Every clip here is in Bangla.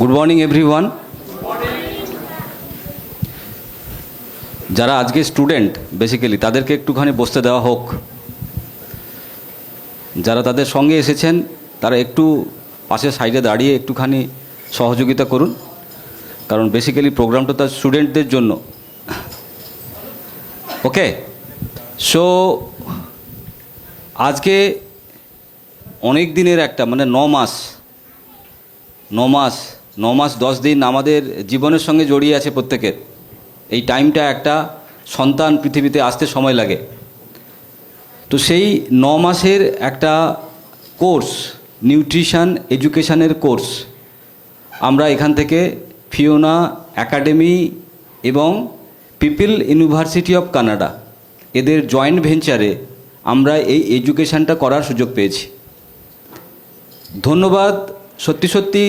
গুড মর্নিং এভরিওয়ান যারা আজকে স্টুডেন্ট বেসিক্যালি তাদেরকে একটুখানি বসতে দেওয়া হোক। যারা তাদের সঙ্গে এসেছেন, তারা একটু পাশের সাইডে দাঁড়িয়ে একটুখানি সহযোগিতা করুন। কারণ বেসিক্যালি প্রোগ্রামটা তার স্টুডেন্টদের জন্য। ওকে সো আজকে অনেক দিনের একটা মানে ন মাস ন মাস ন মাস দশ দিন আমাদের জীবনের সঙ্গে জড়িয়ে আছে প্রত্যেকের। এই টাইমটা একটা সন্তান পৃথিবীতে আসতে সময় লাগে। তো সেই ন মাসের একটা কোর্স, নিউট্রিশন এডুকেশানের কোর্স, আমরা এখান থেকে ফিওনা একাডেমি এবং পিপল ইউনিভার্সিটি অফ কানাডা, এদের জয়েন্ট ভেঞ্চারে আমরা এই এডুকেশনটা করার সুযোগ পেয়েছি। ধন্যবাদ, সত্যি সত্যি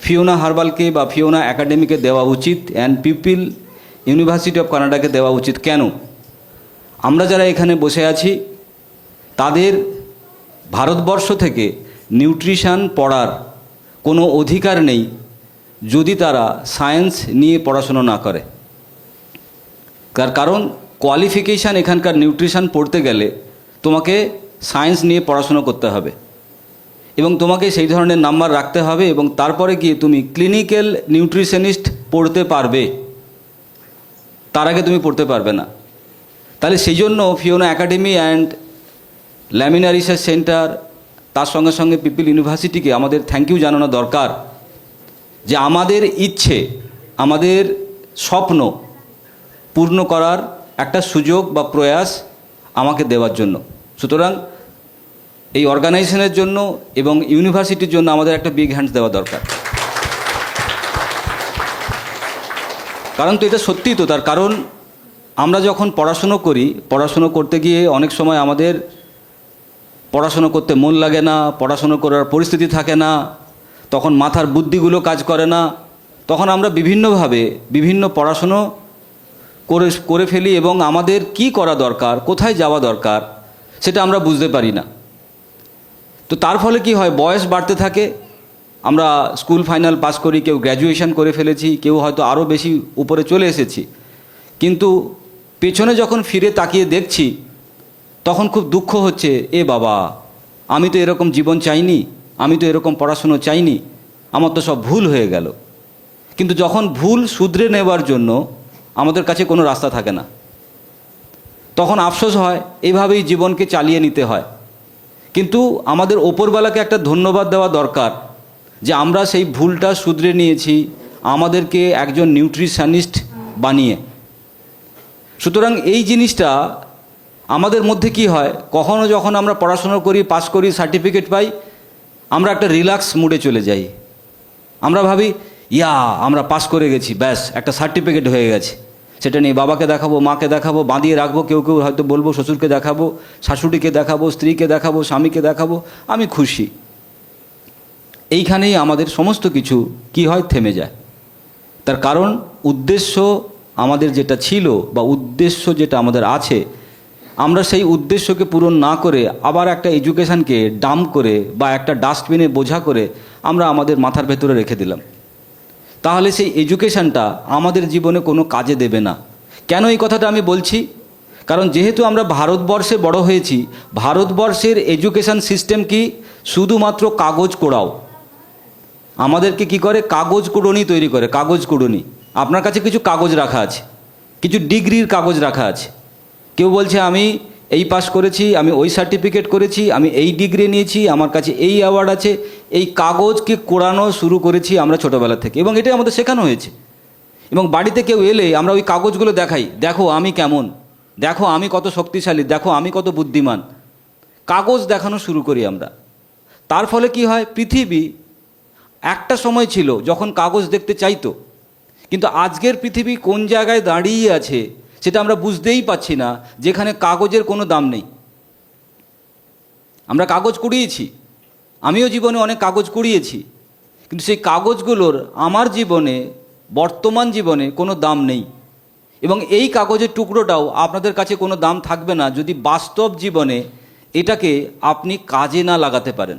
ফিওনা হারবালকে বা ফিওনা একাডেমিকে দেওয়া উচিত অ্যান্ড পিপিল ইউনিভার্সিটি অফ কানাডাকে দেওয়া উচিত। কেন? আমরা যারা এখানে বসে আছি, তাদের ভারতবর্ষ থেকে নিউট্রিশান পড়ার কোনো অধিকার নেই যদি তারা সায়েন্স নিয়ে পড়াশুনো না করে। তার কারণ কোয়ালিফিকেশান এখানকার নিউট্রিশান পড়তে গেলে তোমাকে সায়েন্স নিয়ে পড়াশুনো করতে হবে। এবং তোমাকে সেই ধরনের নাম্বার রাখতে হবে এবং তারপরে গিয়ে তুমি ক্লিনিক্যাল নিউট্রিশনিস্ট পড়তে পারবে। তার আগে তুমি পড়তে পারবে না। তাহলে সেই জন্য Fiona academy and Lamina research centre তার সঙ্গে সঙ্গে পিপিল ইউনিভার্সিটিকে আমাদের থ্যাংক ইউ জানানো দরকার যে আমাদের ইচ্ছে, আমাদের স্বপ্ন পূর্ণ করার একটা সুযোগ বা প্রয়াস আমাকে দেওয়ার জন্য। সুতরাং এই অর্গানাইজেশনের জন্য এবং ইউনিভার্সিটির জন্য আমাদের একটা বিগ হ্যান্ডস দেওয়া দরকার। কারণ তো এটা সত্যিই তো, তার কারণ আমরা যখন পড়াশুনো করি, পড়াশুনো করতে গিয়ে অনেক সময় আমাদের পড়াশুনো করতে মন লাগে না, পড়াশুনো করার পরিস্থিতি থাকে না, তখন মাথার বুদ্ধিগুলো কাজ করে না, তখন আমরা বিভিন্নভাবে বিভিন্ন পড়াশুনো করে করে ফেলি এবং আমাদের কি করা দরকার, কোথায় যাওয়া দরকার, সেটা আমরা বুঝতে পারি না। তো তার ফলে কি হয়? বয়স বাড়তে থাকে। আমরা স্কুল ফাইনাল পাস করি, কেউ গ্র্যাজুয়েশন করে ফেলেছি, কেউ হয়তো আরও বেশি উপরে চলে এসেছি। কিন্তু পেছনে যখন ফিরে তাকিয়ে দেখছি, তখন খুব দুঃখ হচ্ছে, এ বাবা, আমি তো এরকম জীবন চাইনি, আমি তো এরকম পড়াশুনো চাইনি, আমার তো সব ভুল হয়ে গেল। কিন্তু যখন ভুল শুধরে নেবার জন্য আমাদের কাছে কোনো রাস্তা থাকে না। তখন আফসোস হয়, এভাবেই জীবনকে চালিয়ে নিতে হয়। কিন্তু আমাদের ওপরবেলাকে একটা ধন্যবাদ দেওয়া দরকার যে আমরা সেই ভুলটা শুধরে নিয়েছি আমাদেরকে একজন নিউট্রিশনিস্ট বানিয়ে। সুতরাং এই জিনিসটা আমাদের মধ্যে কি হয়? কখনো যখন আমরা পড়াশোনা করি পাস করি, সার্টিফিকেট পাই, আমরা একটা রিল্যাক্স মুডে চলে যাই। আমরা ভাবি, ইয়া, আমরা পাস করে গেছি, ব্যাস, একটা সার্টিফিকেট হয়ে গেছে। সেটা নিয়ে বাবাকে দেখাবো, মাকে দেখাবো, বাঁধিয়ে রাখব, কেউ কেউ হয়তো বলব, শ্বশুরকে দেখাবো, শাশুড়িকে দেখাবো, স্ত্রীকে দেখাবো, স্বামীকে দেখাবো, আমি খুশি। এইখানেই আমাদের সমস্ত কিছু কি হয়? থেমে যায়। তার কারণ উদ্দেশ্য আমাদের যেটা ছিল বা উদ্দেশ্য যেটা আমাদের আছে, আমরা সেই উদ্দেশ্যকে পূরণ না করে আবার একটা এডুকেশানকে ডাম্প করে বা একটা ডাস্টবিনে বোঝা করে আমরা আমাদের মাথার ভেতরে রেখে দিলাম। তাহলে সেই এডুকেশানটা আমাদের জীবনে কোনো কাজে দেবে না। কেন এই কথাটা আমি বলছি? কারণ যেহেতু আমরা ভারতবর্ষে বড় হয়েছি, ভারতবর্ষের এডুকেশান সিস্টেম কি? শুধুমাত্র কাগজ কোড়াও। আমাদেরকে কি করে? কাগজ কুড়নি তৈরি করে, কাগজ কুড়নি। আপনার কাছে কিছু কাগজ রাখা আছে, কিছু ডিগ্রির কাগজ রাখা আছে। কেউ বলছে, আমি এই পাস করেছি, আমি ওই সার্টিফিকেট করেছি, আমি এই ডিগ্রি নিয়েছি, আমার কাছে এই অ্যাওয়ার্ড আছে, এই কাগজকে কোড়ানো শুরু করেছি আমরা ছোটোবেলা থেকে এবং এটাই আমাদের শেখানো হয়েছে। এবং বাড়িতে কেউ এলে আমরা ওই কাগজগুলো দেখাই, দেখো আমি কেমন, দেখো আমি কত শক্তিশালী, দেখো আমি কত বুদ্ধিমান। কাগজ দেখানো শুরু করি আমরা। তার ফলে কি হয়, পৃথিবী একটা সময় ছিল যখন কাগজ দেখতে চাইতো, কিন্তু আজকের পৃথিবী কোন জায়গায় দাঁড়িয়ে আছে সেটা আমরা বুঝতেই পাচ্ছি না, যেখানে কাগজের কোনো দাম নেই। আমরা কাগজ কুড়িয়েছি। আমিও জীবনে অনেক কাগজ কুড়িয়েছি। কিন্তু সেই কাগজগুলোর আমার জীবনে, বর্তমান জীবনে কোনো দাম নেই। এবং এই কাগজের টুকরোটাও আপনাদের কাছে কোনো দাম থাকবে না, যদি বাস্তব জীবনে এটাকে আপনি কাজে না লাগাতে পারেন।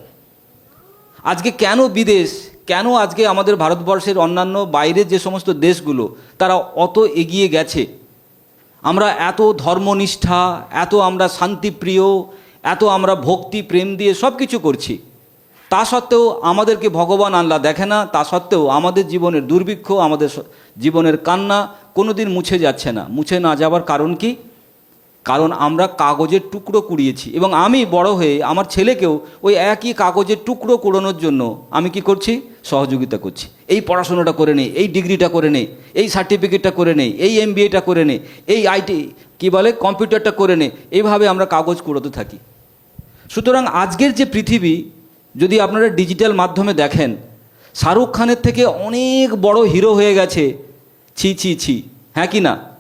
আজকে কেন বিদেশ, কেন আজকে আমাদের ভারতবর্ষের অন্যান্য বাইরের যে সমস্ত দেশগুলো, তারা অত এগিয়ে গেছে? আমরা এত ধর্মনিষ্ঠা, এত আমরা শান্তিপ্রিয়, এত আমরা ভক্তি, প্রেম দিয়ে সব কিছু করছি। তা সত্ত্বেও আমাদেরকে ভগবান আল্লাহ দেখে না, তা সত্ত্বেও আমাদের জীবনের দুর্ভিক্ষ, আমাদের জীবনের কান্না কোনোদিন মুছে যাচ্ছে না। মুছে না যাওয়ার কারণ কি? কারণ আমরা কাগজের টুকরো কুড়িয়েছি। এবং আমি বড় হয়ে আমার ছেলেকেও ওই একই কাগজের টুকরো কুড়োনোর জন্য আমি কি করছি? সহযোগিতা করছি। এই পড়াশোনাটা করে নে, এই ডিগ্রিটা করে নে, এই সার্টিফিকেটটা করে নে, এই এমবিএটা করে নে, এই আইটি, কি বলে, কম্পিউটারটা করে নে, এইভাবে আমরা কাগজ কুড়োতে থাকি। সুতরাং আজকের যে পৃথিবী, যদি আপনারা ডিজিটাল মাধ্যমে দেখেন, শাহরুখ খানের থেকে অনেক বড় হিরো হয়ে গেছে, ছি ছি ছি হ্যাঁ কি না?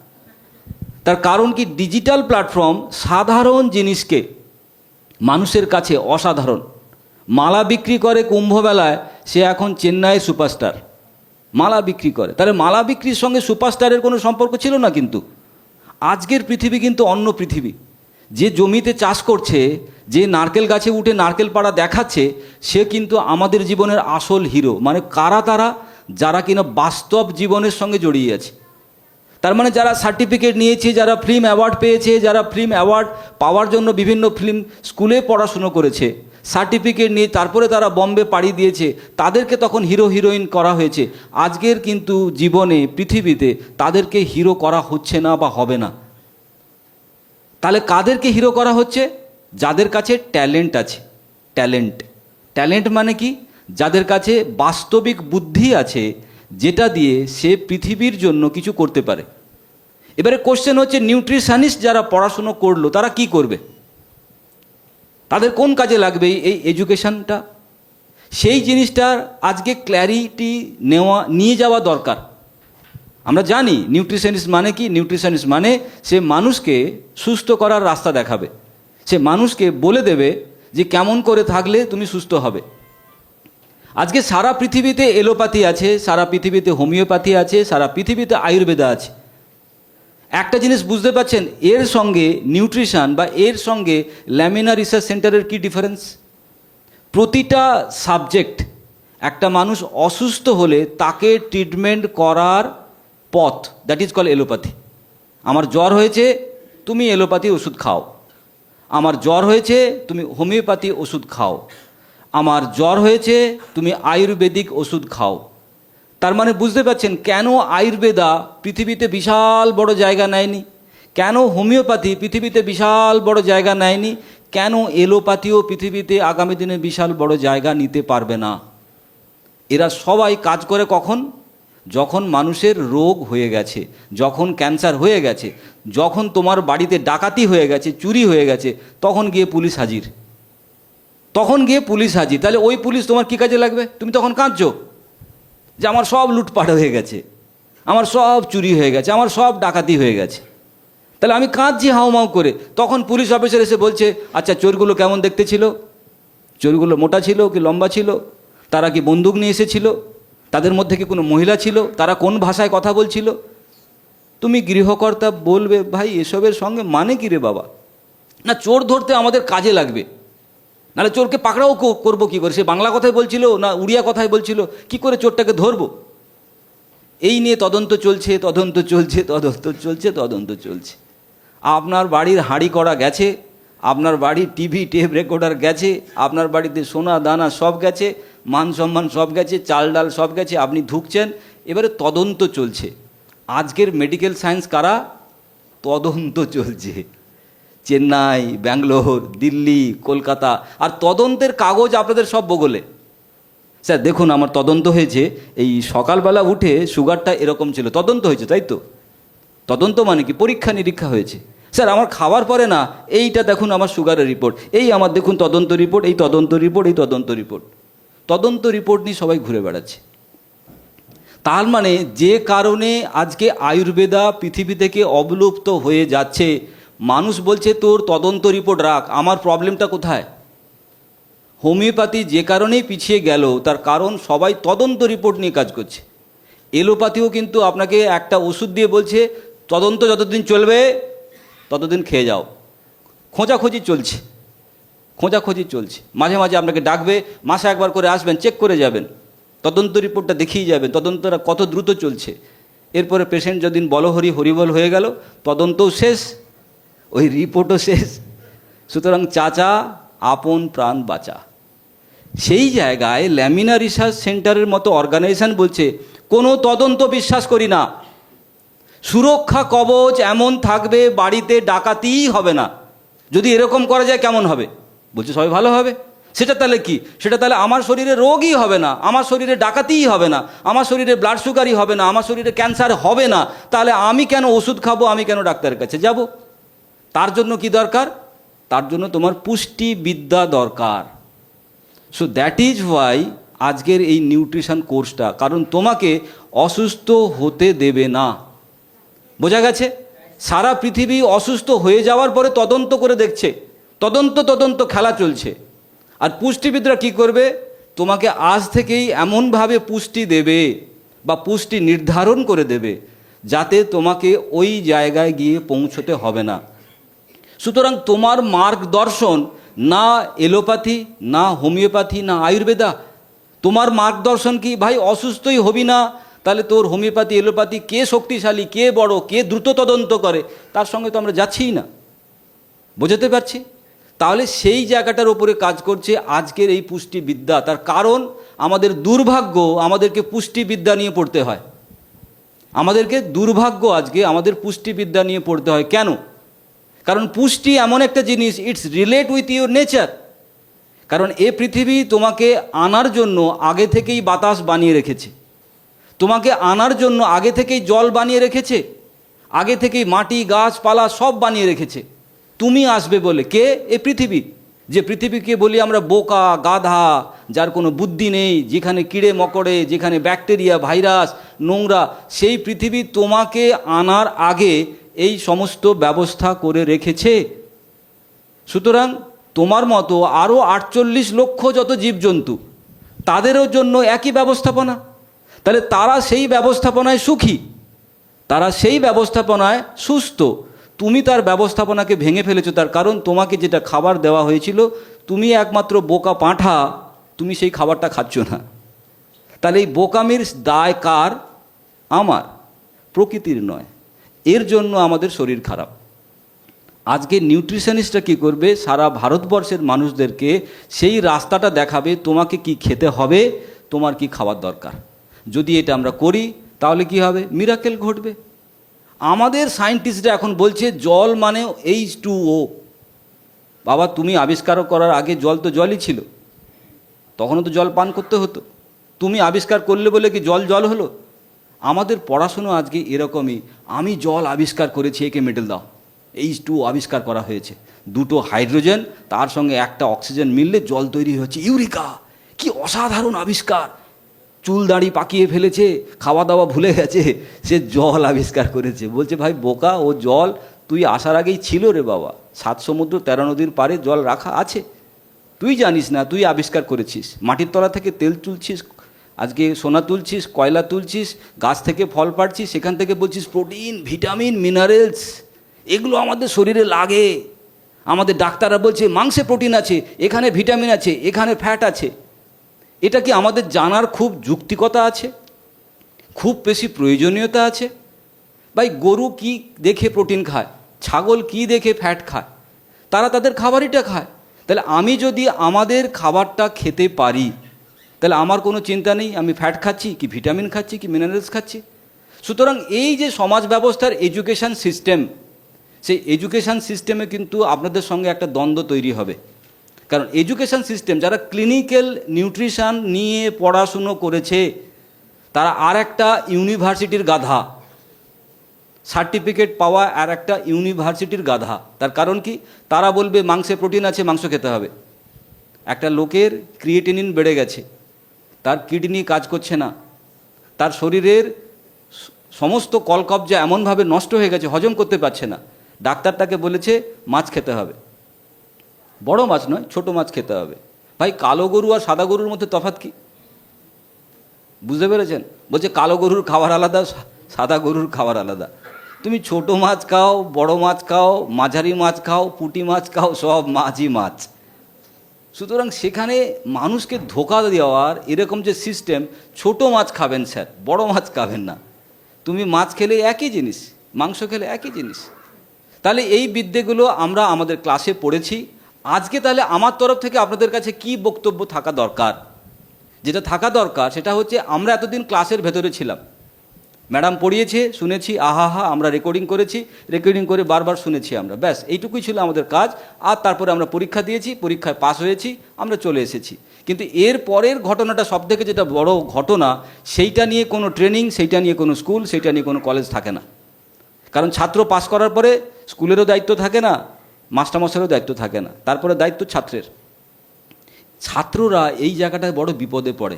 তার কারণ কি? ডিজিটাল প্ল্যাটফর্ম সাধারণ জিনিসকে মানুষের কাছে অসাধারণ। মালা বিক্রি করে কুম্ভবেলায় সে এখন চেন্নাইয়ের সুপারস্টার। মালা বিক্রি করে। তাহলে মালা বিক্রির সঙ্গে সুপারস্টারের কোনো সম্পর্ক ছিল না কিন্তু। আজকের পৃথিবী কিন্তু অন্য পৃথিবী। যে জমিতে চাষ করছে, যে নারকেল গাছে উঠে নারকেল পাড়া দেখাচ্ছে, সে কিন্তু আমাদের জীবনের আসল হিরো। মানে কারা তারা? যারা কিনা বাস্তব জীবনের সঙ্গে জড়িয়ে আছে। তার মানে যারা সার্টিফিকেট নিয়েছে, যারা ফিল্ম অ্যাওয়ার্ড পেয়েছে, যারা ফিল্ম অ্যাওয়ার্ড পাওয়ার জন্য বিভিন্ন ফিল্ম স্কুলে পড়াশুনো করেছে সার্টিফিকেট নিয়ে তারপরে তারা বম্বে পাড়ি দিয়েছে, তাদেরকে তখন হিরো হিরোইন করা হয়েছে। আজকের কিন্তু জীবনে, পৃথিবীতে তাদেরকে হিরো করা হচ্ছে না বা হবে না। তাহলে কাদেরকে হিরো করা হচ্ছে? যাদের কাছে ট্যালেন্ট আছে। ট্যালেন্ট ট্যালেন্ট মানে কি? যাদের কাছে বাস্তবিক বুদ্ধি আছে যেটা দিয়ে সে পৃথিবীর জন্য কিছু করতে পারে। এবারে কোশ্চেন হচ্ছে নিউট্রিশনিস্ট যারা পড়াশুনো করল, তারা কি করবে? তাদের কোন কাজে লাগবে এই- এডুকেশনটা সেই জিনিসটার আজকে ক্ল্যারিটি নেওয়া, নিয়ে যাওয়া দরকার। আমরা জানি নিউট্রিশনিস্ট মানে কি? নিউট্রিশনিস্ট মানে সে মানুষকে সুস্থ করার রাস্তা দেখাবে। সে মানুষকে বলে দেবে যে কেমন করে থাকলে তুমি সুস্থ হবে। আজকে সারা পৃথিবীতে এলোপ্যাথি আছে, সারা পৃথিবীতে হোমিওপ্যাথি আছে, সারা পৃথিবীতে আয়ুর্বেদা আছে। একটা জিনিস বুঝতে পারছেন, এর সঙ্গে নিউট্রিশন বা এর সঙ্গে ল্যামিনা রিসার্চ সেন্টারের কি ডিফারেন্স? প্রতিটা সাবজেক্ট, একটা মানুষ অসুস্থ হলে তাকে ট্রিটমেন্ট করার পথ দ্যাট ইজ কল এলোপ্যাথি। আমার জ্বর হয়েছে, তুমি এলোপ্যাথি ওষুধ খাও। আমার জ্বর হয়েছে, তুমি হোমিওপ্যাথি ওষুধ খাও। আমার জ্বর হয়েছে, তুমি আয়ুর্বেদিক ওষুধ খাও। তার মানে বুঝতে পারছেন কেন আয়ুর্বেদা পৃথিবীতে বিশাল বড় জায়গা নেয়নি? কেন হোমিওপ্যাথি পৃথিবীতে বিশাল বড় জায়গা নেয়নি? কেন এলোপ্যাথিও পৃথিবীতে আগামী দিনে বিশাল বড় জায়গা নিতে পারবে না? এরা সবাই কাজ করে কখন? যখন মানুষের রোগ হয়ে গেছে, যখন ক্যান্সার হয়ে গেছে, যখন তোমার বাড়িতে ডাকাতি হয়ে গেছে, চুরি হয়ে গেছে, তখন গিয়ে পুলিশ হাজির। তখন গিয়ে পুলিশ হাজির। তাহলে ওই পুলিশ তোমার কী কাজে লাগবে? তুমি তখন কাঁদছো যে আমার সব লুটপাট হয়ে গেছে, আমার সব চুরি হয়ে গেছে, আমার সব ডাকাতি হয়ে গেছে। তাহলে আমি কাঁদছি হাউমাউ করে। তখন পুলিশ অফিসার এসে বলছে আচ্ছা চোরগুলো কেমন দেখতে ছিল? চোরগুলো মোটা ছিল কি লম্বা ছিল? তারা কি বন্দুক নিয়ে এসেছিল? তাদের মধ্যে কি কোনো মহিলা ছিল? তারা কোন ভাষায় কথা বলছিল? তুমি গৃহকর্তা বলবে, ভাই, এসবের সঙ্গে মানে কি রে বাবা? না, চোর ধরতে আমাদের কাজে লাগবে। নাহলে চোরকে পাকড়াও করব কী করে? সে বাংলা কথায় বলছিল, না উড়িয়া কথায় বলছিল, কি করে চোরটাকে ধরবো? এই নিয়ে তদন্ত চলছে তদন্ত চলছে তদন্ত চলছে তদন্ত চলছে। আপনার বাড়ির হাঁড়ি করা গেছে, আপনার বাড়ির টিভি, টেপ রেকর্ডার গেছে, আপনার বাড়িতে সোনা, দানা সব গেছে, মান সম্মান সব গেছে, চাল ডাল সব গেছে, আপনি ঢুকছেন এবারে তদন্ত চলছে। আজকের মেডিকেল সায়েন্স কারা? তদন্ত চলছে। চেন্নাই, ব্যাঙ্গালোর, দিল্লি, কলকাতা। আর তদন্তের কাগজ আপনাদের সব বগলে। স্যার, দেখুন, আমার তদন্ত হয়েছে। এই সকালবেলা উঠে সুগারটা এরকম ছিল। তদন্ত হয়েছে, তাই তো? তদন্ত মানে কি? পরীক্ষা নিরীক্ষা হয়েছে। স্যার, আমার খাওয়ার পরে না, এইটা দেখুন আমার সুগারের রিপোর্ট। এই আমার দেখুন তদন্ত রিপোর্ট, এই তদন্ত রিপোর্ট, এই তদন্ত রিপোর্ট। তদন্ত রিপোর্ট নিয়ে সবাই ঘুরে বেড়াচ্ছে। তার মানে যে কারণে আজকে আয়ুর্বেদা পৃথিবী থেকে অবলুপ্ত হয়ে যাচ্ছে মানুষ বলছে, তোর তদন্ত রিপোর্ট রাখ, আমার প্রবলেমটা কোথায়? হোমিওপ্যাথি যে কারণেই পিছিয়ে গেল, তার কারণ সবাই তদন্ত রিপোর্ট নিয়ে কাজ করছে। এলোপ্যাথিও কিন্তু আপনাকে একটা ওষুধ দিয়ে বলছে, তদন্ত যতদিন চলবে, ততদিন খেয়ে যাও। খোঁজাখুঁজি চলছে খোঁজাখুঁজি চলছে। মাঝে মাঝে আপনাকে ডাকবে, মাসে একবার করে আসবেন, চেক করে যাবেন। তদন্ত রিপোর্টটা দেখিয়ে যাবেন, তদন্তটা কত দ্রুত চলছে। এরপরে পেশেন্ট যদিন বলহরি হরিবল হয়ে গেল, তদন্তও শেষ ওই রিপোর্টও শেষ। সুতরাং চাচা, আপন প্রাণ বাঁচা। সেই জায়গায় ল্যামিনা রিসার্চ সেন্টারের মতো অর্গানাইজেশন বলছে, কোনো তদন্ত বিশ্বাস করি না। সুরক্ষা কবচ এমন থাকবে, বাড়িতে ডাকাতিই হবে না। যদি এরকম করা যায়, কেমন হবে? বলছে, সবাই ভালো হবে। সেটা তাহলে কি? সেটা তাহলে আমার শরীরে রোগই হবে না, আমার শরীরে ডাকাতিই হবে না, আমার শরীরে ব্লাড সুগারই হবে না, আমার শরীরে ক্যান্সার হবে না। তাহলে আমি কেন ওষুধ খাব, আমি কেন ডাক্তারের কাছে যাব? তার জন্য কি দরকার? তার জন্য তোমার পুষ্টি বিদ্যা দরকার। সো দ্যাট ইজ ওয়াই আজকের এই নিউট্রিশন কোর্সটা কারণ তোমাকে অসুস্থ হতে দেবে না। বোঝা গেছে? সারা পৃথিবী অসুস্থ হয়ে যাওয়ার পরে তদন্ত করে দেখছে। তদন্ত তদন্ত খেলা চলছে। আর পুষ্টিবিদরা কি করবে? তোমাকে আজ থেকেই এমনভাবে পুষ্টি দেবে বা পুষ্টি নির্ধারণ করে দেবে, যাতে তোমাকে ওই জায়গায় গিয়ে পৌঁছতে হবে না। সুতরাং তোমার মার্গদর্শন না এলোপ্যাথি, না হোমিওপ্যাথি, না আয়ুর্বেদা। তোমার মার্গদর্শন কি, ভাই, অসুস্থই হবি না? তাহলে তোর হোমিওপ্যাথি, এলোপ্যাথি কে শক্তিশালী, কে বড়, কে দ্রুত তদন্ত করে? তার সঙ্গে তো আমরা যাচ্ছিই না। বোঝাতে পারছি? তাহলে সেই জায়গাটার উপরে কাজ করছে আজকের এই পুষ্টিবিদ্যা। তার কারণ, আমাদের দুর্ভাগ্য আমাদেরকে পুষ্টিবিদ্যা নিয়ে পড়তে হয়। আমাদেরকে দুর্ভাগ্য আজকে আমাদের পুষ্টিবিদ্যা নিয়ে পড়তে হয়। কেন? কারণ পুষ্টি এমন একটা জিনিস it's relate with your nature কারণ এ পৃথিবী তোমাকে আনার জন্য আগে থেকেই বাতাস বানিয়ে রেখেছে। তোমাকে আনার জন্য আগে থেকেই জল বানিয়ে রেখেছে। আগে থেকেই মাটি, গাছপালা সব বানিয়ে রেখেছে। তুমি আসবে বলে কে? এ পৃথিবী। যে পৃথিবীকে বলি আমরা বোকা, গাধা, যার কোনো বুদ্ধি নেই, যেখানে কিড়ে মকড়ে, যেখানে ব্যাকটেরিয়া, ভাইরাস, নোংরা, সেই পৃথিবী তোমাকে আনার আগে এই সমস্ত ব্যবস্থা করে রেখেছে। সুতরাং তোমার মতো আরও আটচল্লিশ লক্ষ যত জীবজন্তু, তাদেরও জন্য একই ব্যবস্থাপনা। তাহলে তারা সেই ব্যবস্থাপনায় সুখী, তারা সেই ব্যবস্থাপনায় সুস্থ। তুমি তার ব্যবস্থাপনাকে ভেঙে ফেলেছো, তার কারণ তোমাকে যেটা খাবার দেওয়া হয়েছিল, তুমি একমাত্র বোকা পাঁঠা, তুমি সেই খাবারটা খাচ্ছ না। তাহলে এই বোকামির দায় কার? আমার, প্রকৃতির নয়। এর জন্য আমাদের শরীর খারাপ। আজকে নিউট্রিশনিস্টরা কী করবে? সারা ভারতবর্ষের মানুষদেরকে সেই রাস্তাটা দেখাবে, তোমাকে কি খেতে হবে, তোমার কি খাবার দরকার। যদি এটা আমরা করি, তাহলে কি হবে? মিরাকেল ঘটবে। আমাদের সায়েন্টিস্টরা এখন বলছে, জল মানে এইচ টু ও বাবা, তুমি আবিষ্কার করার আগে জল তো জলই ছিল। তখনও তো জল পান করতে হতো। তুমি আবিষ্কার করলে বলে কি জল জল হলো? আমাদের পড়াশুনো আজকে এরকমই। আমি জল আবিষ্কার করেছি, একে মেডেল দাও। এইচ টু আবিষ্কার করা হয়েছে। দুটো হাইড্রোজেন তার সঙ্গে একটা অক্সিজেন মিললে জল তৈরি হচ্ছে। ইউরিকা, কি অসাধারণ আবিষ্কার! চুল দাড়ি পাকিয়ে ফেলেছে খাওয়া দাওয়া ভুলে গেছে, সে জল আবিষ্কার করেছে। বলছে, ভাই, বোকা, ও জল তুই আসার আগেই ছিল রে বাবা। সাত সমুদ্র, তেরো নদীর পারে জল রাখা আছে। তুই জানিস না, তুই আবিষ্কার করেছিস। মাটির তলা থেকে তেল তুলছিস আজকে সোনা তুলছিস, কয়লা তুলছিস, গাছ থেকে ফল পাড়ছিস, সেখান থেকে বলছিস প্রোটিন, ভিটামিন, মিনারেলস, এগুলো আমাদের শরীরে লাগে। আমাদের ডাক্তাররা বলছে, মাংসে প্রোটিন আছে, এখানে ভিটামিন আছে, এখানে ফ্যাট আছে। এটা কি আমাদের জানার খুব যুক্তিকতা আছে? খুব বেশি প্রয়োজনীয়তা আছে? ভাই, গরু কি দেখে প্রোটিন খায়? ছাগল কি দেখে ফ্যাট খায়? তারা তাদের খাবারইটা খায়। তাহলে আমি যদি আমাদের খাবারটা খেতে পারি তাহলে আমার কোনো চিন্তা নেই, আমি ফ্যাট খাচ্ছি কি ভিটামিন খাচ্ছি কি মিনারেলস খাচ্ছি? সুতরাং এই যে সমাজ ব্যবস্থার এডুকেশন সিস্টেম সেই এডুকেশন সিস্টেমে কিন্তু আপনাদের সঙ্গে একটা দ্বন্দ্ব তৈরি হবে। কারণ এডুকেশন সিস্টেম যারা ক্লিনিক্যাল নিউট্রিশান নিয়ে পড়াশুনো করেছে, তারা আর একটা ইউনিভার্সিটির গাধা। সার্টিফিকেট পাওয়া আর একটা ইউনিভার্সিটির গাধা। তার কারণ কি? তারা বলবে মাংসে প্রোটিন আছে, মাংস খেতে হবে। একটা লোকের ক্রিয়েটিনিন বেড়ে গেছে। তার কিডনি কাজ করছে না। তার শরীরের সমস্ত কলকবজা এমনভাবে নষ্ট হয়ে গেছে, হজম করতে পারছে না। ডাক্তার তাকে বলেছে, মাছ খেতে হবে। বড় মাছ নয়, ছোট মাছ খেতে হবে। ভাই, কালো গরু আর সাদা গরুর মধ্যে তফাৎ কি? বুঝতে পেরেছেন? বলছে, কালো গরুর খাবার আলাদা, সাদা গরুর খাবার আলাদা। তুমি ছোট মাছ খাও, বড় মাছ খাও, মাঝারি মাছ খাও, পুঁটি মাছ খাও, সব মাছই মাছ। সুতরাং সেখানে মানুষকে ধোকা দেওয়ার এরকম যে সিস্টেম ছোট মাছ খাবেন স্যার, বড় মাছ খাবেন না। তুমি মাছ খেলে একই জিনিস, মাংস খেলে একই জিনিস। তাহলে এই বিদ্যেগুলো আমরা আমাদের ক্লাসে পড়েছি। আজকে তাহলে আমার তরফ থেকে আপনাদের কাছে কি বক্তব্য থাকা দরকার? যেটা থাকা দরকার সেটা হচ্ছে আমরা এতদিন ক্লাসের ভেতরে ছিলাম। ম্যাডাম পড়িয়েছে, শুনেছি, আহা হা, আমরা রেকর্ডিং করেছি রেকর্ডিং করে বারবার শুনেছি আমরা। ব্যাস, এইটুকুই ছিল আমাদের কাজ, আর তারপরে আমরা পরীক্ষা দিয়েছি, পরীক্ষায় পাস হয়েছি, আমরা চলে এসেছি। কিন্তু এর পরের ঘটনাটা সব থেকে যেটা বড় ঘটনা, সেইটা নিয়ে কোনো ট্রেনিং সেইটা নিয়ে কোনো স্কুল সেইটা নিয়ে কোনো কলেজ থাকে না। কারণ ছাত্র পাস করার পরে স্কুলেরও দায়িত্ব থাকে না, মাস্টারমশাইয়েরও দায়িত্ব থাকে না। তারপরে দায়িত্ব ছাত্রের। ছাত্ররা এই জায়গাটায় বড় বিপদে পড়ে।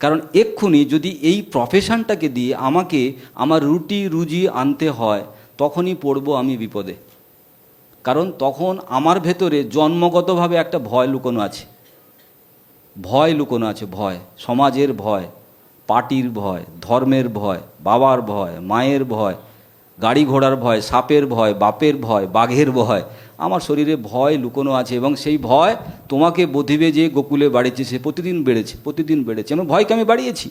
কারণ এক্ষুনি যদি এই প্রফেশনটাকে দিয়ে আমাকে আমার রুটি রুজি আনতে হয়, তখনই পড়ব আমি বিপদে। কারণ তখন আমার ভেতরে জন্মগতভাবে একটা ভয় লুকোনো আছে। ভয় লুকোনো আছে, ভয়। সমাজের ভয়, পার্টির ভয়, ধর্মের ভয়, বাবার ভয়, মায়ের ভয়, গাড়ি ঘোড়ার ভয়, সাপের ভয়, বাপের ভয়, বাঘের ভয় আমার শরীরে ভয় লুকোনো আছে এবং সেই ভয় তোমাকে বোধিবে যে গোকুলে বাড়িয়েছে, সে প্রতিদিন বেড়েছে প্রতিদিন বেড়েছে। এবং ভয়কে আমি বাড়িয়েছি।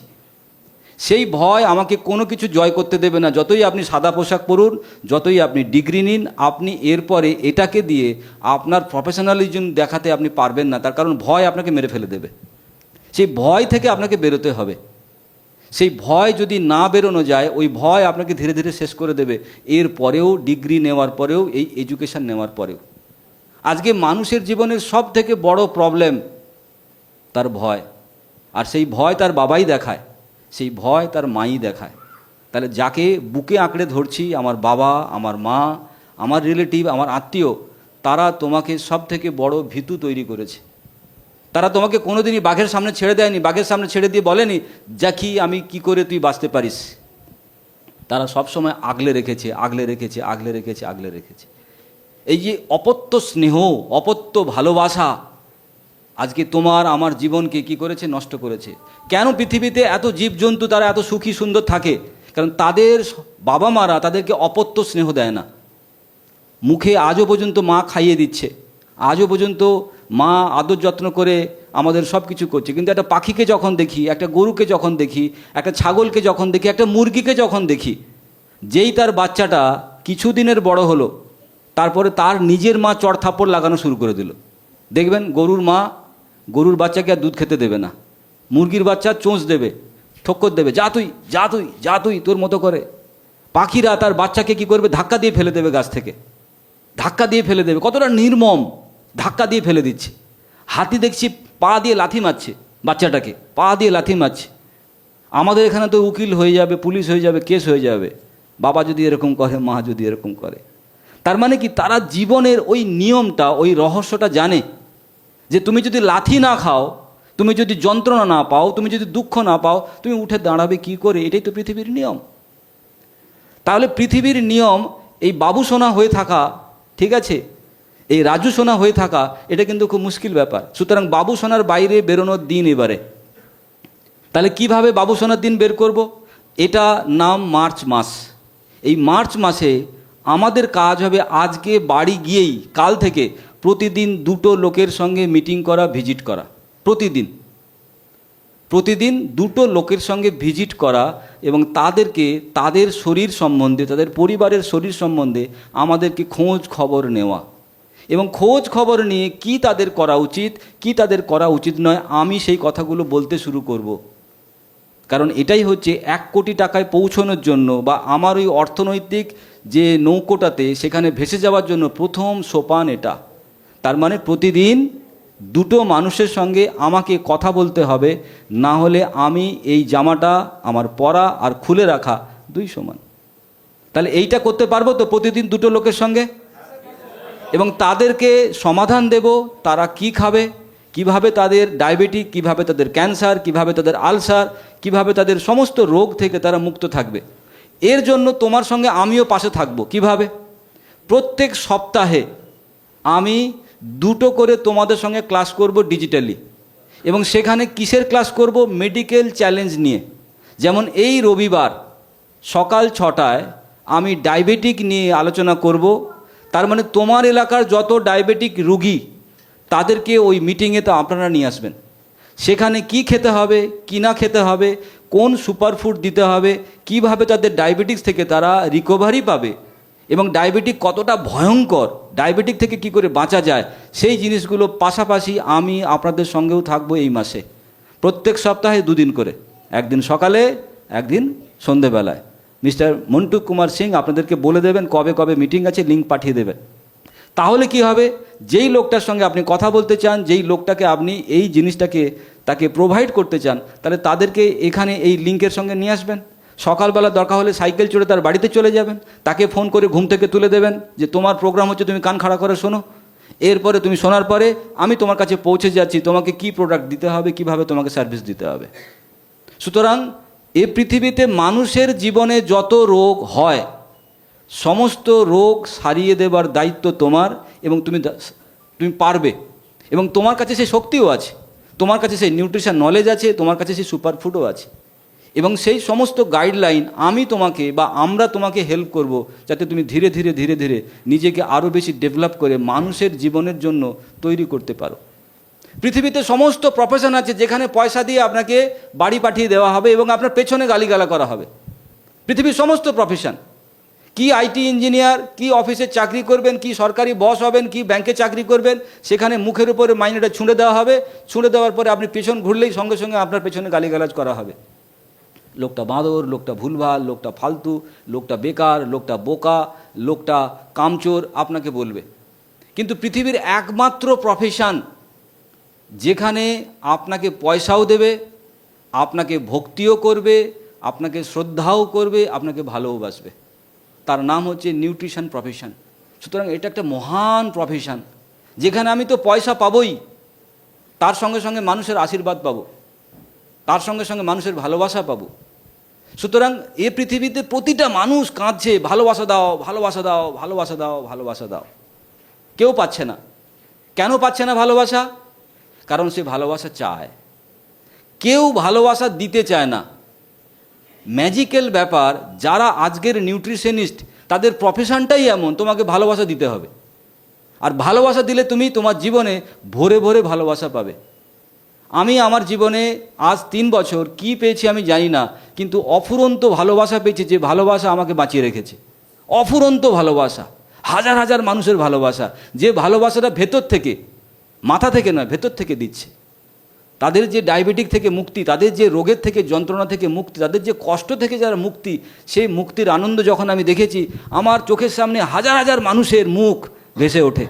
সেই ভয় আমাকে কোনো কিছু জয় করতে দেবে না। যতই আপনি সাদা পোশাক পরুন, যতই আপনি ডিগ্রি নিন, আপনি এরপরে এটাকে দিয়ে আপনার প্রফেশনালিজম দেখাতে আপনি পারবেন না। তার কারণ ভয় আপনাকে মেরে ফেলে দেবে। সেই ভয় থেকে আপনাকে বেরোতে হবে। সেই ভয় যদি না বেরোনো যায়, ওই ভয় আপনাকে ধীরে ধীরে শেষ করে দেবে। এর পরেও ডিগ্রি নেওয়ার পরেও, এই এডুকেশন নেওয়ার পরেও। আজকে মানুষের জীবনের সব থেকে বড় প্রবলেম তার ভয়। আর সেই ভয় তার বাবাই দেখায়। সেই ভয় তার মাই দেখায়। তাহলে যাকে বুকে আঁকড়ে ধরছি, আমার বাবা, আমার মা, আমার রিলেটিভ, আমার আত্মীয়, তারা তোমাকে সব থেকে বড় ভীতু তৈরি করেছে। তারা তোমাকে কোনোদিনই বাঘের সামনে ছেড়ে দেয়নি, বাঘের সামনে ছেড়ে দিয়ে বলেনি দেখি আমি কি করে তুই বাঁচতে পারিস? তারা সব সময় আগলে রেখেছে আগলে রেখেছে আগলে রেখেছে আগলে রেখেছে। এই যে অপত্য স্নেহ, অপত্য ভালোবাসা, আজকে তোমার, আমার জীবনকে কি করেছে? নষ্ট করেছে। কেন পৃথিবীতে এত জীবজন্তু, তারা এত সুখী, সুন্দর থাকে? কারণ তাদের বাবা মারা তাদেরকে অপত্য স্নেহ দেয় না। মুখে আজও পর্যন্ত মা খাইয়ে দিচ্ছে। আজও পর্যন্ত মা আদর যত্ন করে আমাদের সব কিছু করছে। কিন্তু একটা পাখিকে যখন দেখি, একটা গরুকে যখন দেখি, একটা ছাগলকে যখন দেখি, একটা মুরগিকে যখন দেখি, যেই তার বাচ্চাটা কিছুদিনের বড় হলো, তারপরে তার নিজের মা চড় থাপ্পড় লাগানো শুরু করে দিল। দেখবেন গরুর মা গরুর বাচ্চাকে আর দুধ খেতে দেবে না। মুরগির বাচ্চা চোঁচ দেবে, ঠক্কর দেবে, যা তুই যা তুই যা তুই, তোর মতো করে। পাখিরা তার বাচ্চাকে কি করবে? ধাক্কা দিয়ে ফেলে দেবে গাছ থেকে। ধাক্কা দিয়ে ফেলে দেবে। কতটা নির্মম। ধাক্কা দিয়ে ফেলে দিচ্ছে। হাতি দেখছি পা দিয়ে লাথি মারছে বাচ্চাটাকে, পা দিয়ে লাথি মারছে। আমাদের এখানে তো উকিল হয়ে যাবে, পুলিশ হয়ে যাবে, কেস হয়ে যাবে। বাবা যদি এরকম করে, মা যদি এরকম করে। তার মানে কি? তারা জীবনের ওই নিয়মটা, ওই রহস্যটা জানে যে তুমি যদি লাথি না খাও, তুমি যদি যন্ত্রণা না পাও, তুমি যদি দুঃখ না পাও, তুমি উঠে দাঁড়াবে কি করে? এটাই তো পৃথিবীর নিয়ম। তাহলে পৃথিবীর নিয়ম, এই বাবু সোনা হয়ে থাকা, ঠিক আছে? এই রাজু সোনা হয়ে থাকা, এটা কিন্তু খুব মুশকিল ব্যাপার। সুতরাং বাবু সোনার বাইরে বেরোনোর দিন এবারে। তাহলে কীভাবে বাবু সোনার দিন বের করব? এটা নাম মার্চ মাস। এই মার্চ মাসে আমাদের কাজ হবে আজকে বাড়ি গিয়েই, কাল থেকে প্রতিদিন দুটো লোকের সঙ্গে মিটিং করা, ভিজিট করা। প্রতিদিন। প্রতিদিন দুটো লোকের সঙ্গে ভিজিট করা এবং তাদেরকে, তাদের শরীর সম্বন্ধে, তাদের পরিবারের শরীর সম্বন্ধে আমাদেরকে খোঁজ খবর নেওয়া। এবং খোঁজ খবর নিয়ে কি তাদের করা উচিত, কি তাদের করা উচিত নয়, আমি সেই কথাগুলো বলতে শুরু করব। কারণ এটাই হচ্ছে এক কোটি টাকায় পৌঁছানোর জন্য বা আমার ওই অর্থনৈতিক যে নৌকোটাতে সেখানে ভেসে যাওয়ার জন্য প্রথম সোপান এটা। তার মানে প্রতিদিন দুটো মানুষের সঙ্গে আমাকে কথা বলতে হবে, না হলে আমি এই জামাটা আমার পরা আর খুলে রাখা দুই সমান। তাহলে এইটা করতে পারব তো প্রতিদিন দুটো লোকের সঙ্গে? এবং তাদেরকে সমাধান দেব, তারা কি খাবে, কীভাবে তাদের ডায়াবেটিক, কীভাবে তাদের ক্যান্সার, কীভাবে তাদের আলসার, কীভাবে তাদের সমস্ত রোগ থেকে তারা মুক্ত থাকবে। এর জন্য তোমার সঙ্গে আমিও পাশে থাকব। কীভাবে? প্রত্যেক সপ্তাহে আমি দুটো করে তোমাদের সঙ্গে ক্লাস করব ডিজিটালি। এবং সেখানে কিসের ক্লাস করব? মেডিকেল চ্যালেঞ্জ নিয়ে। যেমন এই রবিবার সকাল ছটায় আমি ডায়াবেটিক নিয়ে আলোচনা করব। তার মানে তোমার এলাকার যত ডায়াবেটিক রুগী, তাদেরকে ওই মিটিংয়ে তো আপনারা নিয়ে আসবেন। সেখানে কি খেতে হবে, কি না খেতে হবে, কোন সুপারফুড দিতে হবে, কীভাবে তাদের ডায়াবেটিস থেকে তারা রিকভারি পাবে এবং ডায়াবেটিক কতটা ভয়ঙ্কর, ডায়াবেটিক থেকে কি করে বাঁচা যায়, সেই জিনিসগুলো পাশাপাশি আমি আপনাদের সঙ্গেও থাকব এই মাসে। প্রত্যেক সপ্তাহে দুদিন করে, একদিন সকালে, একদিন সন্ধেবেলায়। মিস্টার মন্টু কুমার সিং আপনাদেরকে বলে দেবেন কবে কবে মিটিং আছে লিঙ্ক পাঠিয়ে দেবেন। তাহলে কি হবে? যেই লোকটার সঙ্গে আপনি কথা বলতে চান, যেই লোকটাকে আপনি এই জিনিসটাকে, তাকে প্রোভাইড করতে চান, তাহলে তাদেরকে এখানে এই লিঙ্কের সঙ্গে নিয়ে আসবেন। সকালবেলা দরকার হলে সাইকেল চড়ে তার বাড়িতে চলে যাবেন। তাকে ফোন করে ঘুম থেকে তুলে দেবেন যে, তোমার প্রোগ্রাম হচ্ছে, তুমি কান খাড়া করে শোনো। এরপরে তুমি শোনার পরে আমি তোমার কাছে পৌঁছে যাচ্ছি, তোমাকে কি প্রোডাক্ট দিতে হবে, কীভাবে তোমাকে সার্ভিস দিতে হবে। সুতরাং এ পৃথিবীতে মানুষের জীবনে যত রোগ হয়, সমস্ত রোগ সারিয়ে দেবার দায়িত্ব তোমার এবং তুমি তুমি পারবে। এবং তোমার কাছে সেই শক্তিও আছে। তোমার কাছে সেই নিউট্রিশন নলেজ আছে, তোমার কাছে সেই সুপারফুডও আছে। এবং সেই সমস্ত গাইডলাইন আমি তোমাকে বা আমরা তোমাকে হেল্প করব যাতে তুমি ধীরে ধীরে ধীরে ধীরে নিজেকে আরও বেশি ডেভেলপ করে মানুষের জীবনের জন্য তৈরি করতে পারো। পৃথিবীতে সমস্ত প্রফেশন আছে যেখানে পয়সা দিয়ে আপনাকে বাড়ি পাঠিয়ে দেওয়া হবে এবং আপনার পেছনে গালিগালা করা হবে। পৃথিবীর সমস্ত প্রফেশন কি আইটি ইঞ্জিনিয়ার কি অফিসে চাকরি করবেন, কি সরকারি বস হবেন, কি ব্যাংকে চাকরি করবেন, সেখানে মুখের উপরে মাইনেটা ছুঁড়ে দেওয়া হবে। ছুঁড়ে দেওয়ার পরে আপনি পেছন ঘুরলেই সঙ্গে সঙ্গে আপনার পেছনে গালিগালাজ করা হবে। লোকটা বাঁদর, লোকটা ভুলভাল, লোকটা ফালতু, লোকটা বেকার, লোকটা বোকা, লোকটা কামচোর, আপনাকে বলবে। কিন্তু পৃথিবীর একমাত্র প্রফেশন যেখানে আপনাকে পয়সাও দেবে, আপনাকে ভক্তিও করবে, আপনাকে শ্রদ্ধাও করবে, আপনাকে ভালোবাসবে তার নাম হচ্ছে নিউট্রিশন প্রফেশন। সুতরাং এটা একটা মহান প্রফেশন, যেখানে আমি তো পয়সা পাবই, তার সঙ্গে সঙ্গে মানুষের আশীর্বাদ পাবো, তার সঙ্গে সঙ্গে মানুষের ভালোবাসা পাবো। সুতরাং এ পৃথিবীতে প্রতিটা মানুষ কাঁদছে, ভালোবাসা দাও ভালোবাসা দাও ভালোবাসা দাও ভালোবাসা দাও। কেউ পাচ্ছে না। কেন পাচ্ছে না ভালোবাসা? কারণ সে ভালোবাসা চায়। কেউ ভালোবাসা দিতে চায় না। ম্যাজিক্যাল ব্যাপার, যারা আজকের নিউট্রিশনিস্ট তাদের প্রফেশনটাই এমন, তোমাকে ভালোবাসা দিতে হবে। আর ভালোবাসা দিলে তুমি তোমার জীবনে ভরে ভরে ভালোবাসা পাবে। আমি আমার জীবনে আজ তিন বছর কি পেয়েছি আমি জানি না, কিন্তু অফুরন্ত ভালোবাসা পেয়েছি যে ভালোবাসা আমাকে বাঁচিয়ে রেখেছে। অফুরন্ত ভালোবাসা, হাজার হাজার মানুষের ভালোবাসা, যে ভালোবাসাটা ভেতর থেকে মাথা থেকে নয়, ভেতর থেকে দিচ্ছে। তাদের যে ডায়াবেটিক থেকে মুক্তি, তাদের যে রোগের থেকে যন্ত্রণা থেকে মুক্তি, তাদের যে কষ্ট থেকে যারা মুক্তি, সেই মুক্তির আনন্দ যখন আমি দেখেছি, আমার চোখের সামনে হাজার হাজার মানুষের মুখ ভেসে ওঠে।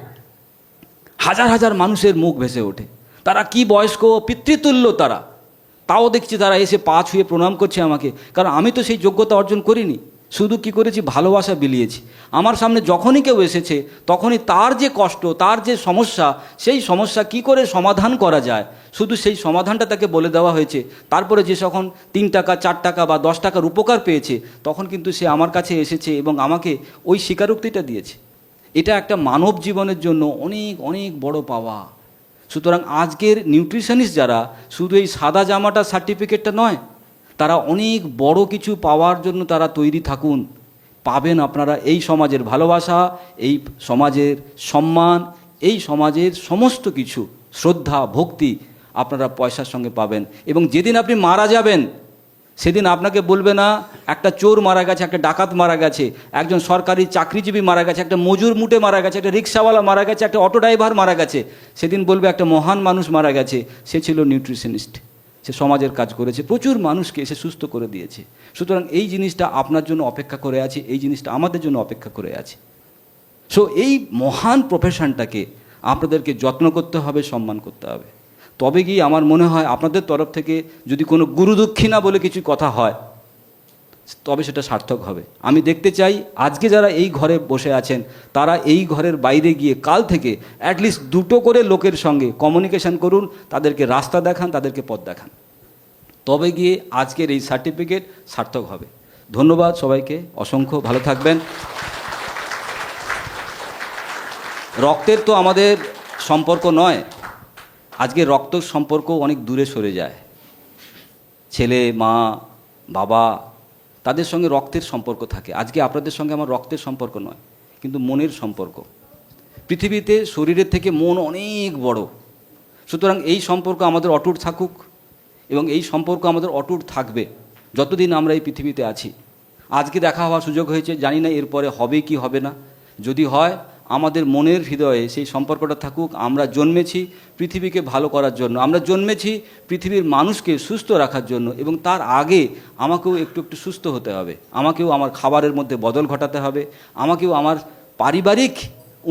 হাজার হাজার মানুষের মুখ ভেসে ওঠে। তারা কি বয়স্ক, পিতৃতুল্য তারা। তাও দেখছি তারা এসে পা ছুঁয়ে প্রণাম করছে আমাকে। কারণ আমি তো সেই যোগ্যতা অর্জন করিনি। শুধু কি করেছি? ভালোবাসা বিলিয়েছি। আমার সামনে যখনই কেউ এসেছে, তখনই তার যে কষ্ট, তার যে সমস্যা, সেই সমস্যা কি করে সমাধান করা যায়? শুধু সেই সমাধানটা তাকে বলে দেওয়া হয়েছে। তারপরে যে যখন তিন টাকা, চার টাকা বা দশ টাকার উপকার পেয়েছে, তখন কিন্তু সে আমার কাছে এসেছে এবং আমাকে ওই স্বীকারোক্তিটা দিয়েছে। এটা একটা মানব জীবনের জন্য অনেক অনেক বড় পাওয়া। সুতরাং আজকের নিউট্রিশনিস্ট যারা, শুধু এই সাদা জামাটা সার্টিফিকেটটা নয় তারা অনেক বড় কিছু পাওয়ার জন্য তারা তৈরি থাকুন। পাবেন আপনারা এই সমাজের ভালোবাসা, এই সমাজের সম্মান, এই সমাজের সমস্ত কিছু। শ্রদ্ধা, ভক্তি আপনারা পয়সার সঙ্গে পাবেন। এবং যেদিন আপনি মারা যাবেন, সেদিন আপনাকে বলবে না, একটা চোর মারা গেছে, একটা ডাকাত মারা গেছে, একজন সরকারি চাকরিজীবী মারা গেছে, একটা মজুর মুটে মারা গেছে, একটা রিক্সাওয়ালা মারা গেছে, একটা অটো ড্রাইভার মারা গেছে। সেদিন বলবে একটা মহান মানুষ মারা গেছে, সে ছিল নিউট্রিশনিস্ট। সে সমাজের কাজ করেছে, প্রচুর মানুষকে এসে সুস্থ করে দিয়েছে। সুতরাং এই জিনিসটা আপনার জন্য অপেক্ষা করে আছে, এই জিনিসটা আমাদের জন্য অপেক্ষা করে আছে। সো এই মহান প্রফেশনটাকে আপনাদেরকে যত্ন করতে হবে, সম্মান করতে হবে। তবে গিয়ে আমার মনে হয় আপনাদের তরফ থেকে যদি কোনো গুরুদক্ষিণা বলে কিছু কথা হয় তবে সেটা সার্থক হবে। আমি দেখতে চাই, আজকে যারা এই ঘরে বসে আছেন, তারা এই ঘরের বাইরে গিয়ে কাল থেকে অ্যাটলিস্ট দুটো করে লোকের সঙ্গে কমিউনিকেশন করুন, তাদেরকে রাস্তা দেখান, তাদেরকে পথ দেখান। তবে গিয়ে আজকের এই সার্টিফিকেট সার্থক হবে। ধন্যবাদ সবাইকে, অসংখ্য, ভালো থাকবেন। রক্তের তো আমাদের সম্পর্ক নয়। আজকে রক্ত সম্পর্ক অনেক দূরে সরে যায়। ছেলে, মা, বাবা তাদের সঙ্গে রক্তের সম্পর্ক থাকে। আজকে আপনাদের সঙ্গে আমার রক্তের সম্পর্ক নয়, কিন্তু মনের সম্পর্ক। পৃথিবীতে শরীরের থেকে মন অনেক বড়। সুতরাং এই সম্পর্ক আমাদের অটুট থাকুক এবং এই সম্পর্ক আমাদের অটুট থাকবে যতদিন আমরা এই পৃথিবীতে আছি। আজকে দেখা হওয়ার সুযোগ হয়েছে, জানি না এরপরে হবে কি হবে না। যদি হয় আমাদের মনের হৃদয়ে সেই সম্পর্কটা থাকুক, আমরা জন্মেছি পৃথিবীকে ভালো করার জন্য, আমরা জন্মেছি পৃথিবীর মানুষকে সুস্থ রাখার জন্য এবং তার আগে আমাকেও একটু একটু সুস্থ হতে হবে, আমাকেও আমার খাবারের মধ্যে বদল ঘটাতে হবে, আমাকেও আমার পারিবারিক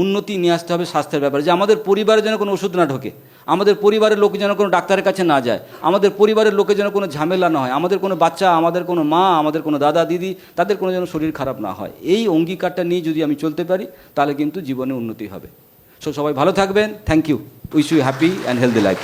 উন্নতি নিয়ে আসতে হবে স্বাস্থ্যের ব্যাপারে, যে আমাদের পরিবারে যেন কোনো ওষুধ না ঢোকে। আমাদের পরিবারের লোকে যেন কোনো ডাক্তারের কাছে না যায়, আমাদের পরিবারের লোকে যেন কোনো ঝামেলা না হয়, আমাদের কোনো বাচ্চা, আমাদের কোনো মা, আমাদের কোনো দাদা, দিদি, তাদের কোনো যেন শরীর খারাপ না হয়। এই অঙ্গীকারটা নিয়ে যদি আমি চলতে পারি, তাহলে কিন্তু জীবনে উন্নতি হবে। সো সবাই ভালো থাকবেন। Thank you wish you happy and healthy life